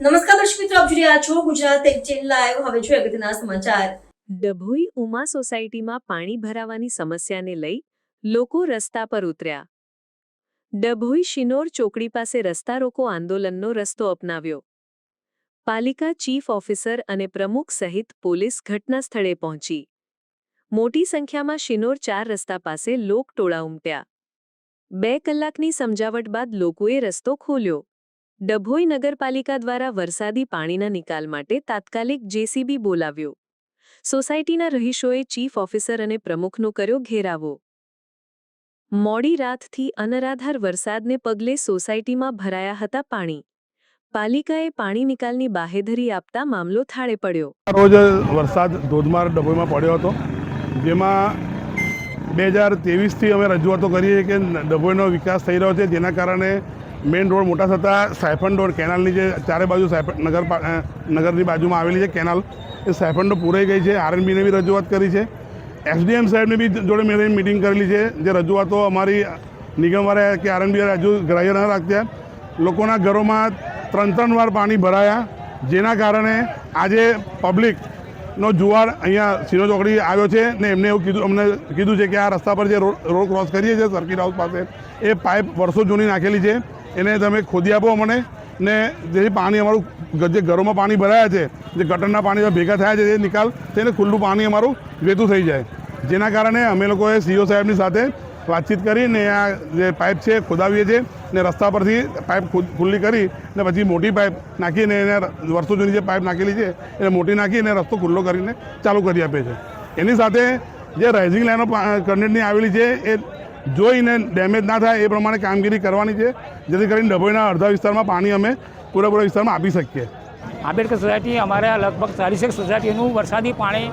નમસ્કાર દર્શક મિત્રો, આપ જોઈ રહ્યા છો ગુજરાત એક્સચેન્જ લાઈવ હવે જોઈએ અગત્યના સમાચાર. ડભોઈ ઉમા સોસાયટીમાં પાણી ભરાવાની સમસ્યાને લઈ લોકો રસ્તા પર ઉતર્યા. ડભોઈ શિનોર ચોકડી પાસે રસ્તા રોકો આંદોલનનો રસ્તો અપનાવ્યો. પાલિકા ચીફ ઓફિસર અને પ્રમુખ સહિત પોલીસ ઘટના સ્થળે પહોંચી. મોટી સંખ્યામાં શિનોર ચાર રસ્તા પાસે લોક ટોળા ઉમટ્યા. બે કલાકની સમજાવટ બાદ લોકોએ રસ્તો ખોલ્યો. ડભોઈ નગરપાલિકા દ્વારા વરસાદી પાણીના નિકાલ માટે તાત્કાલિક જેસીબી બોલાવ્યો. સોસાયટીના રહીશોએ ચીફ ઓફિસર અને પ્રમુખનો કર્યો ઘેરાવો. મોડી રાતથી અનરાધાર વરસાદને પગલે સોસાયટીમાં ભરાયા હતા પાણી. પાલિકાએ પાણી નિકાલની બાહેધરી આપતા મામલો થાળે પડ્યો. રોજ વરસાદ ધોધમાર ડભોઈમાં પડ્યો હતો, જેમાં બે હજાર તેવીસથી અમે રજૂઆતો કરીએ કે ડભોઈનો વિકાસ થઈ રહ્યો છે, જેના કારણે મેઇન રોડ મોટા થતાં સાયફન કેનાલની જે ચારે બાજુ સાયફન નગર નગરની બાજુમાં આવેલી છે કેનાલ, એ સાયફન પૂરાઈ ગઈ છે. આરએનબીને બી રજૂઆત કરી છે. એસડીએમ સાહેબને બી જોડે મેં મિટિંગ કરેલી છે. જે રજૂઆતો અમારી નિગમવાળા કે આરએનબી હજુ ગ્રાહ્ય ન રાખતા. લોકોના ઘરોમાં ત્રણ ત્રણ વાર પાણી ભરાયા. જેના કારણે આજે પબ્લિકનો જુવાળ અહીંયા સિનો ચોકડી આવ્યો છે ને એમને એવું કીધું, અમને કીધું છે કે આ રસ્તા પર જે રોડ ક્રોસ કરીએ છીએ સર્કિટ હાઉસ પાસે, એ પાઇપ વર્ષો જૂની નાખેલી છે. એને તમે ખોદી આપો અમને ને જેથી પાણી અમારું જે ઘરોમાં પાણી ભરાયા છે, જે ગટરના પાણી ભેગા થયા છે એ નિકાલ, તેને ખુલ્લું પાણી અમારું વહેતું થઈ જાય. જેના કારણે અમે લોકોએ સીઓ સાહેબની સાથે વાતચીત કરીને આ જે પાઇપ છે ખોદાવીએ છીએ ને રસ્તા પરથી પાઇપ ખુલ્લી કરી ને પછી મોટી પાઇપ નાખીને એને વર્ષો જૂની જે પાઇપ નાખેલી છે, એને મોટી નાખીને રસ્તો ખુલ્લો કરીને ચાલુ કરી આપે છે. એની સાથે જે રાઇઝિંગ લાઈનો કરંટની આવેલી છે, એ જોઈને ડેમેજ ના થાય એ પ્રમાણે કામગીરી કરવાની છે, જેથી કરીને ડભોઈના અડધા વિસ્તારમાં પાણી અમે પૂરેપૂરા વિસ્તારમાં આપી શકીએ. આંબેડકર સોસાયટી અમારે લગભગ ચાલીસેક સોસાયટીનું વરસાદી પાણી,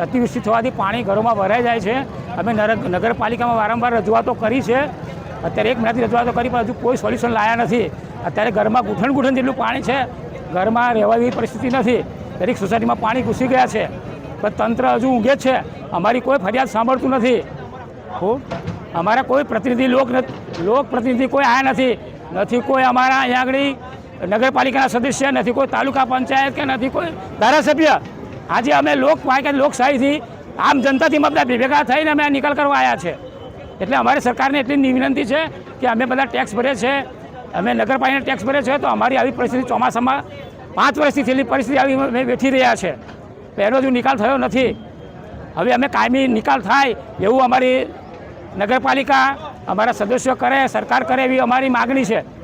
અતિવૃષ્ટિ થવાથી પાણી ઘરોમાં ભરાઈ જાય છે. અમે નર- નગરપાલિકામાં વારંવાર રજૂઆતો કરી છે. અત્યારે એક મહિનાથી રજૂઆતો કરી, પણ હજુ કોઈ સોલ્યુશન લાયા નથી. અત્યારે ઘરમાં ગૂંઠણ ગૂંઠણ જેટલું પાણી છે, ઘરમાં રહેવા જેવી પરિસ્થિતિ નથી. દરેક સોસાયટીમાં પાણી ઘૂસી ગયા છે. પણ તંત્ર હજુ ઊંઘે છે. અમારી કોઈ ફરિયાદ સાંભળતું નથી. ખૂબ અમારા કોઈ પ્રતિનિધિ લોક લોક પ્રતિનિધિ કોઈ આયા નથી. નથી કોઈ અમારા અહીંયા આગળ નગરપાલિકાના સદસ્ય, નથી કોઈ તાલુકા પંચાયત કે નથી કોઈ ધારાસભ્ય. આજે અમે લોક કે લોકશાહીથી આમ જનતાથી બધા ભેગા થઈને અમે નિકાલ કરવા આવ્યા છે. એટલે અમારી સરકારને એટલી વિનંતી છે કે અમે બધા ટેક્સ ભરે છે. અમે નગરપાલિકાના ટેક્સ ભરે છે તો અમારી આવી પરિસ્થિતિ ચોમાસામાં પાંચ વર્ષથી થયેલી પરિસ્થિતિ આવી અમે વેઠી રહ્યા છે. પહેલો જો નિકાલ થયો નથી. હવે અમે કાયમી નિકાલ થાય એવું અમારી નગરપાલિકા અમારા સદસ્યો કરે સરકાર કરે એવી અમારી માગણી છે.